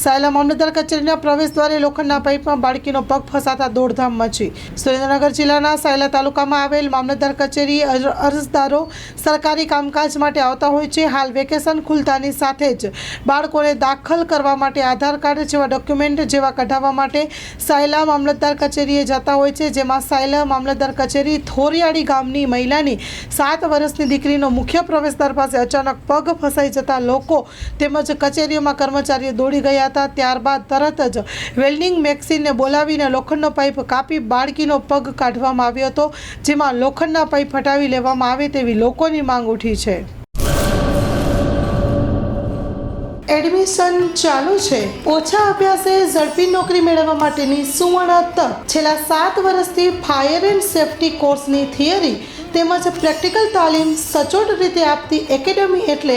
સાયલા મામલતદાર કચેરીના પ્રવેશ દ્વારે લોખંડના પાઇપમાં બાળકીનો પગ ફસાતા દોડધામ મચી. સુરેન્દ્રનગર જિલ્લાના સાયલા તાલુકામાં આવેલ મામલતદાર કચેરી અરજદારો સરકારી કામકાજ માટે આવતા હોય છે. હાલ વેકેશન ખુલતાની સાથે જ બાળકોને દાખલ કરવા માટે આધાર કાર્ડ જેવા ડોક્યુમેન્ટ જેવા કઢાવવા માટે સાયલા મામલતદાર કચેરીએ જતા હોય છે, જેમાં સાયલા મામલતદાર કચેરી થોરિયાળી ગામની મહિલાની સાત વર્ષની દીકરીનો મુખ્ય પ્રવેશદ્વાર પાસે અચાનક પગ ફસાઈ જતા લોકો તેમજ કચેરીઓમાં કર્મચારીઓ દોડી ગયા હતા ત્યારબાદ તરત જ વેલ્ડિંગ મેક્સિનને બોલાવીને લોખંડનો પાઇપ કાપી બાળકીનો પગ કાઢવામાં આવ્યો હતો, જેમાં લોખંડના પાઇપ હટાવી લેવામાં આવે તેવી લોકોની માંગ ઉઠી છે. એડમિશન ચાલુ છે. ઓછા અભ્યાસે ઝડપી નોકરી મેળવવા માટેની સુવર્ણ તક. છેલ્લા સાત વર્ષથી ફાયર એન્ડ સેફટી કોર્સની થિયરી તેમજ પ્રેક્ટિકલ તાલીમ સચોટ રીતે આપતી એકેડમી એટલે